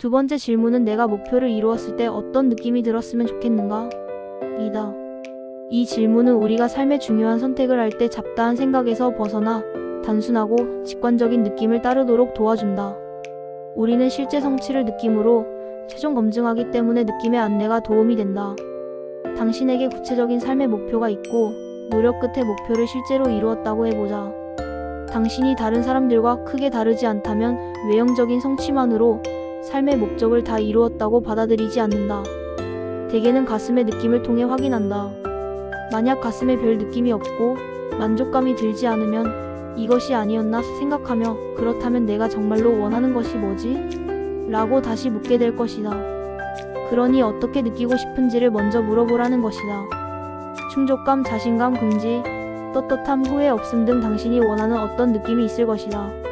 두 번째 질문은 내가 목표를 이루었을 때 어떤 느낌이 들었으면 좋겠는가? 이다. 이 질문은 우리가 삶의 중요한 선택을 할 때 잡다한 생각에서 벗어나 단순하고 직관적인 느낌을 따르도록 도와준다. 우리는 실제 성취를 느낌으로 최종 검증하기 때문에 느낌의 안내가 도움이 된다. 당신에게 구체적인 삶의 목표가 있고 노력 끝에 목표를 실제로 이루었다고 해보자. 당신이 다른 사람들과 크게 다르지 않다면 외형적인 성취만으로 삶의 목적을 다 이루었다고 받아들이지 않는다. 대개는 가슴의 느낌을 통해 확인한다. 만약 가슴에 별 느낌이 없고 만족감이 들지 않으면 이것이 아니었나 생각하며 그렇다면 내가 정말로 원하는 것이 뭐지? 라고 다시 묻게 될 것이다. 그러니 어떻게 느끼고 싶은지를 먼저 물어보라는 것이다. 충족감, 자신감, 긍지, 떳떳함, 후회 없음 등 당신이 원하는 어떤 느낌이 있을 것이다.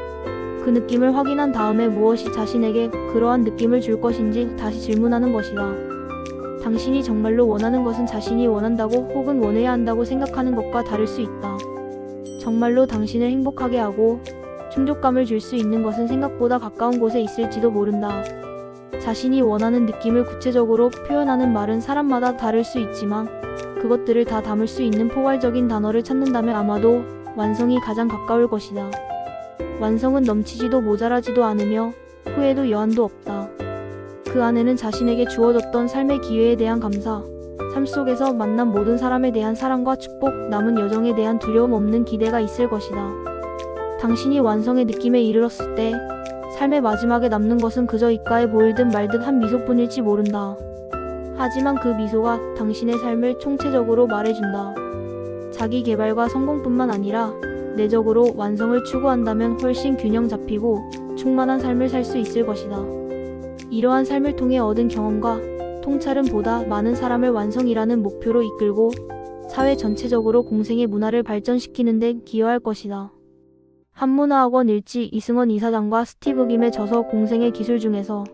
그 느낌을 확인한 다음에 무엇이 자신에게 그러한 느낌을 줄 것인지 다시 질문하는 것이다. 당신이 정말로 원하는 것은 자신이 원한다고 혹은 원해야 한다고 생각하는 것과 다를 수 있다. 정말로 당신을 행복하게 하고 충족감을 줄 수 있는 것은 생각보다 가까운 곳에 있을지도 모른다. 자신이 원하는 느낌을 구체적으로 표현하는 말은 사람마다 다를 수 있지만 그것들을 다 담을 수 있는 포괄적인 단어를 찾는다면 아마도 완성이 가장 가까울 것이다. 완성은 넘치지도 모자라지도 않으며 후회도 여한도 없다. 그 안에는 자신에게 주어졌던 삶의 기회에 대한 감사, 삶 속에서 만난 모든 사람에 대한 사랑과 축복, 남은 여정에 대한 두려움 없는 기대가 있을 것이다. 당신이 완성의 느낌에 이르렀을 때 삶의 마지막에 남는 것은 그저 입가에 보일듯 말듯 한 미소뿐일지 모른다. 하지만 그 미소가 당신의 삶을 총체적으로 말해준다. 자기 개발과 성공뿐만 아니라 내적으로 완성을 추구한다면 훨씬 균형 잡히고 충만한 삶을 살 수 있을 것이다. 이러한 삶을 통해 얻은 경험과 통찰은 보다 많은 사람을 완성이라는 목표로 이끌고 사회 전체적으로 공생의 문화를 발전시키는 데 기여할 것이다. 한문화학원 일지 이승원 이사장과 스티브 김의 저서 공생의 기술 중에서